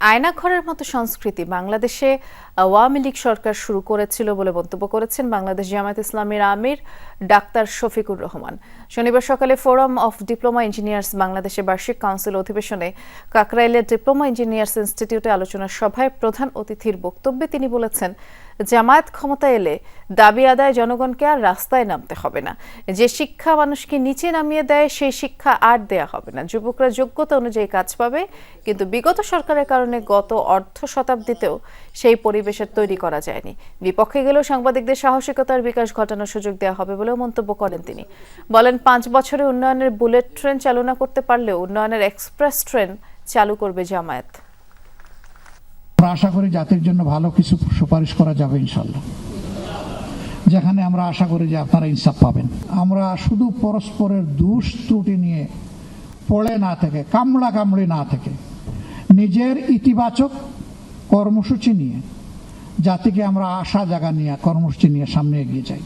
আয়নাঘরের মতো সংস্কৃতি। বাংলাদেশে আওয়ামী লীগ সরকার শুরু করেছিল বলে মন্তব্য করেছেন বাংলাদেশ জামায়াত ইসলামের আমির ডাক্তার শফিকুর রহমান। শনিবার সকালে ফোরাম অফ ডিপ্লোমা ইঞ্জিনিয়ার্স বাংলাদেশের বার্ষিক কাউন্সিল অধিবেশনে কাকরাইলের ডিপ্লোমা ইঞ্জিনিয়ার্স ইনস্টিটিউটে আলোচনা সভায় প্রধান অতিথির বক্তব্যে তিনি বলেছেন জামায়াত ক্ষমতা এলে দাবি আদায় জনগণকে আর রাস্তায় নামতে হবে না। যে শিক্ষা মানুষকে নিচে নামিয়ে দেয়, সেই শিক্ষা আর দেয়া হবে না। যুবকরা যোগ্যতা অনুযায়ী কাজ পাবে, কিন্তু বিগত সরকারের কারণে গত অর্ধ শতাব্দীতেও সেই পরিবেশের তৈরি করা যায়নি। বিপক্ষে গেলেও সাংবাদিকদের সাহসিকতার বিকাশ ঘটানোর সুযোগ দেওয়া হবে বলেও মন্তব্য করেন তিনি। বলেন, পাঁচ বছরে উন্নয়নের বুলেট ট্রেন চালনা করতে পারলেও উন্নয়নের এক্সপ্রেস ট্রেন চালু করবে জামায়াত। আমরা আশা করি জাতির জন্য ভালো কিছু সুপারিশ করা যাবে ইনশাল্লাহ যেখানে আমরা আশা করি যে আপনারা ইনসাফ পাবেন। আমরা শুধু পরস্পরের দুষ ত্রুটি নিয়ে পড়ে না থেকে, কামড়া কামড়ি না থেকে, নিজের ইতিবাচক কর্মসূচি নিয়ে, জাতিকে আমরা আশা জাগা নিয়ে কর্মসূচি নিয়ে সামনে এগিয়ে যাই।